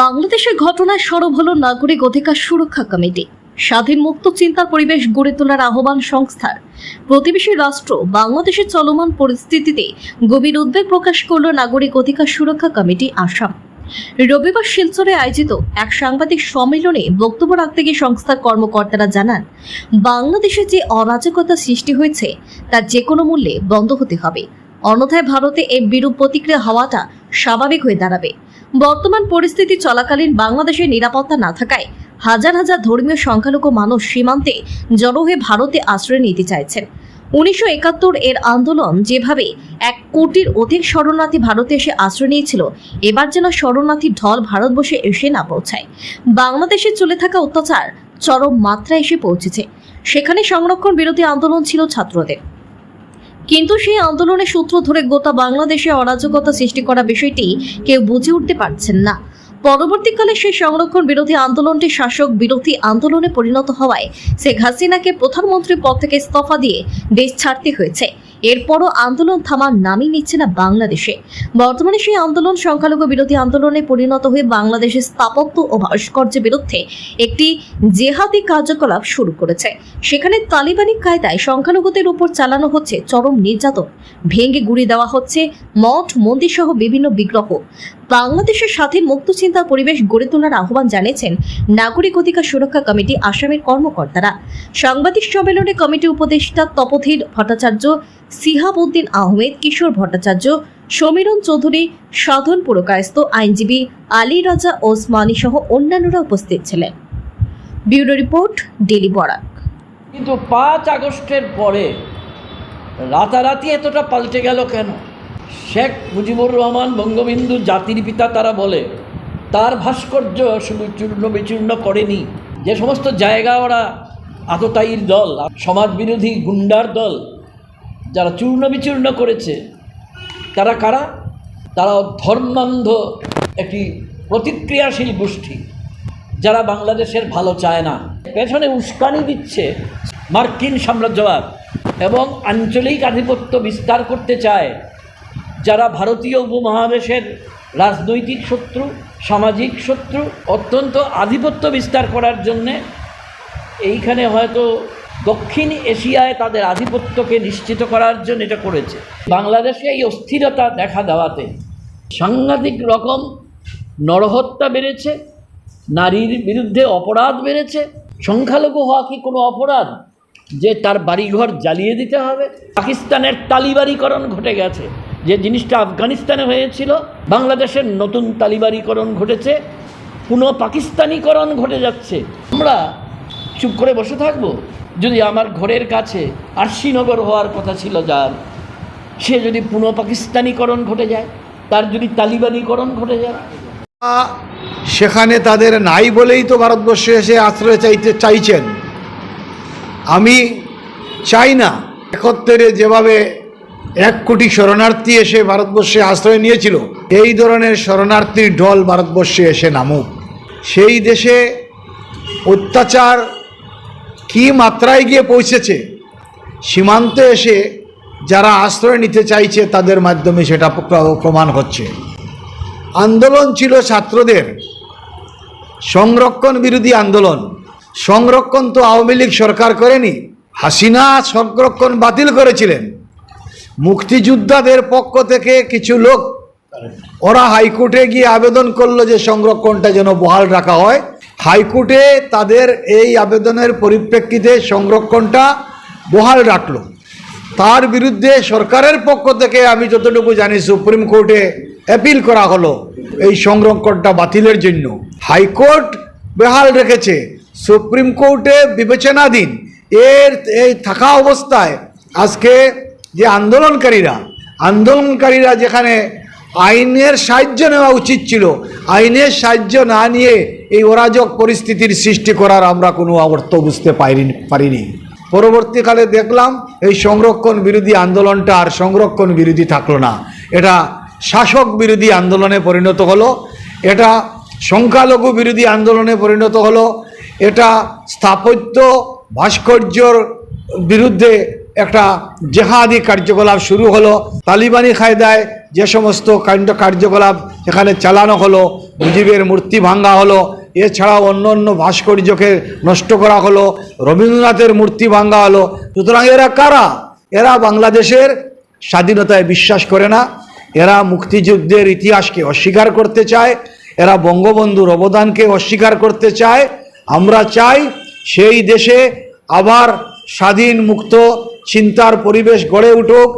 বাংলাদেশের ঘটনায় সরব হল নাগরিক অধিকার সুরক্ষা কমিটি। স্বাধীন মুক্ত চিন্তার পরিবেশ গড়ে তোলার আহ্বান সংস্থার। প্রতিবেশী রাষ্ট্র বাংলাদেশের চলমান পরিস্থিতিতে গভীর উদ্বেগ প্রকাশ করল নাগরিক অধিকার সুরক্ষা কমিটি আসাম। রবিবার শিলচরে আয়োজিত এক সাংবাদিক সম্মেলনে বক্তব্য রাখতে গিয়ে সংস্থার কর্মকর্তারা জানান, বাংলাদেশে যে অরাজকতা সৃষ্টি হয়েছে তা যে কোনো মূল্যে বন্ধ হতে হবে। অন্যথায় ভারতে এই বিরূপ প্রতিক্রিয়া হওয়াটা স্বাভাবিক হয়ে দাঁড়াবে। বর্তমান পরিস্থিতি চলাকালীন বাংলাদেশের নিরাপত্তা না থাকায় হাজার হাজার ধর্মীয় সংখ্যালঘু মানুষ সীমান্তে জড়ো হয়ে ভারতে আশ্রয় নিতে চাইছেন। উনিশশো একাত্তর এর আন্দোলন যেভাবে এক কোটির অধিক শরণার্থী ভারতে এসে আশ্রয় নিয়েছিল, এবার যেন শরণার্থী ঢল ভারতবর্ষে এসে না পৌঁছায়। বাংলাদেশে চলে থাকা অত্যাচার চরম মাত্রায় এসে পৌঁছেছে। সেখানে সংরক্ষণ বিরোধী আন্দোলন ছিল ছাত্রদের। কিন্তু সেই আন্দোলনের সূত্র ধরে গোটা বাংলাদেশে অরাজকতা সৃষ্টি করা বিষয়টি কেউ বুঝে উঠতে পারছেন না। পরবর্তীকালে সেই সংরক্ষণ বিরোধী আন্দোলনটি শাসক বিরোধী আন্দোলনে পরিণত হওয়ায় শেখ হাসিনাকে প্রধানমন্ত্রীর পদ থেকে ইস্তফা দিয়ে দেশ ছাড়তে হয়েছে। এরপরও আন্দোলন থামার নামই নিচ্ছে না বাংলাদেশে। বর্তমানে সেই আন্দোলন সংখ্যালঘু বিরোধী আন্দোলনে পরিণত হয়ে বাংলাদেশের স্থাপত্য ও ভাস্কর্যের বিরুদ্ধে একটি জেহাদি কার্যকলাপ শুরু করেছে। সেখানে তালিবানি কায়দায় সংখ্যালঘুদের উপর চালানো হচ্ছে চরম নির্যাতন। ভেঙে গুড়ি দেওয়া হচ্ছে, মঠ মন্দির সহ বিভিন্ন বিগ্রহ। বাংলাদেশের স্বাধীন মুক্ত চিন্তার পরিবেশ গড়ে তোলার আহ্বান জানিয়েছেন নাগরিক অধিকার সুরক্ষা কমিটি আসামের কর্মকর্তারা। সাংবাদিক সম্মেলনে কমিটি উপদেষ্টা তপথির ভট্টাচার্য, সিহাবউদ্দিন আহমেদ, কিশোর ভট্টাচার্য, সমীরণ চৌধুরী, সাধন পুরকায়স্ত আইনজীবী আলী রাজা ওসমানী সহ অন্যান্যরা উপস্থিত ছিলেন। Bureau report daily Barak. কিন্তু পাঁচ আগস্টের পরে রাতারাতি এতটা পাল্টে গেল কেন? শেখ মুজিবুর রহমান বঙ্গবন্ধু জাতির পিতা তারা বলে, তার ভাস্কর্য শুধু চূর্ণ বিচূর্ণ করেনি। যে সমস্ত জায়গা ওরা আততায়ীর দল, সমাজবিরোধী গুন্ডার দল, যারা চূর্ণ বিচূর্ণ করেছে, তারা কারা? তারা ধর্মান্ধ একটি প্রতিক্রিয়াশীল গোষ্ঠী, যারা বাংলাদেশের ভালো চায় না। পেছনে উস্কানি দিচ্ছে মার্কিন সাম্রাজ্যবাদ এবং আঞ্চলিক আধিপত্য বিস্তার করতে চায় যারা ভারতীয় উপমহাদেশের রাজনৈতিক শত্রু, সামাজিক শত্রু, অত্যন্ত আধিপত্য বিস্তার করার জন্যে এইখানে হয়তো দক্ষিণ এশিয়ায় তাদের আধিপত্যকে নিশ্চিত করার জন্য এটা করেছে। বাংলাদেশে এই অস্থিরতা দেখা দেওয়াতে সাংঘাতিক রকম নরহত্যা বেড়েছে, নারীর বিরুদ্ধে অপরাধ বেড়েছে। সংখ্যালঘু হওয়া কি কোনো অপরাধ? যে তার বাড়িঘর জ্বালিয়ে দিতে হবে? পাকিস্তানের তালিবারিকরণ ঘটে গেছে। যে জিনিসটা আফগানিস্তানে হয়েছিল, বাংলাদেশের নতুন তালিবারিকরণ ঘটেছে, পুনঃ পাকিস্তানিকরণ ঘটে যাচ্ছে। আমরা চুপ করে বসে থাকব? যদি আমার ঘরের কাছে আরশিনগর হওয়ার কথা ছিল যার, সে যদি পুনঃ পাকিস্তানিকরণ ঘটে যায়, তার যদি তালিবানিকরণ ঘটে যায়? সেখানে তাদের নাই বলেই তো ভারতবর্ষে এসে আশ্রয় চাইতে চাইছেন। আমি চাই না, একত্রে যেভাবে এক কোটি শরণার্থী এসে ভারতবর্ষে আশ্রয় নিয়েছিল। এই ধরনের শরণার্থীর ঢল ভারতবর্ষে এসে নামুক। সেই দেশে অত্যাচার কী মাত্রায় গিয়ে পৌঁছেছে, সীমান্তে এসে যারা আশ্রয় নিতে চাইছে তাদের মাধ্যমে সেটা প্র- প্রমাণ হচ্ছে। আন্দোলন ছিল ছাত্রদের। সংরক্ষণ বিরোধী আন্দোলন। সংরক্ষণ তো আওয়ামী লীগ সরকার করেনি। হাসিনা সংরক্ষণ বাতিল করেছিলেন। মুক্তিযোদ্ধাদের পক্ষ থেকে কিছু লোক ওরা হাইকোর্টে গিয়ে আবেদন করল যে সংরক্ষণটা যেন বহাল রাখা হয়। হাইকোর্টে তাদের এই আবেদনের পরিপ্রেক্ষিতে সংরক্ষণটা বহাল রাখল। তার বিরুদ্ধে সরকারের পক্ষ থেকে আমি যতটুকু জানি সুপ্রিম কোর্টে অ্যাপিল করা হলো এই সংরক্ষণটা বাতিলের জন্য। হাইকোর্ট বেহাল রেখেছে। সুপ্রিম কোর্টে বিবেচনাধীন। এর এই থাকা অবস্থায় আজকে যে আন্দোলনকারীরা আন্দোলনকারীরা যেখানে আইনের সাহায্য নেওয়া উচিত ছিল, আইনের সাহায্য না নিয়ে এই অরাজক পরিস্থিতির সৃষ্টি করার আমরা কোনো অর্থ বুঝতে পারিনি পারিনি। পরবর্তীকালে দেখলাম, এই সংরক্ষণ বিরোধী আন্দোলনটা আর সংরক্ষণ বিরোধী থাকল না। এটা শাসক বিরোধী আন্দোলনে পরিণত হলো, এটা সংখ্যালঘু বিরোধী আন্দোলনে পরিণত হলো, এটা স্থাপত্য ভাস্কর্যর বিরুদ্ধে একটা জেহাদি কার্যকলাপ শুরু হলো। তালিবানি কায়দায় যে সমস্ত কাণ্ড কার্যকলাপ এখানে চালানো হলো, মুজিবের মূর্তি ভাঙ্গা হলো, এছাড়াও অন্য অন্য ভাস্কর্যকে নষ্ট করা হলো, রবীন্দ্রনাথের মূর্তি ভাঙ্গা হলো। সুতরাং এরা কারা? এরা বাংলাদেশের স্বাধীনতায় বিশ্বাস করে না। এরা মুক্তিযুদ্ধের ইতিহাসকে অস্বীকার করতে চায়। এরা বঙ্গবন্ধুর অবদানকে অস্বীকার করতে চায়। আমরা চাই সেই দেশে আবার স্বাধীন, মুক্ত চিন্তার পরিবেশ গড়ে উঠুক।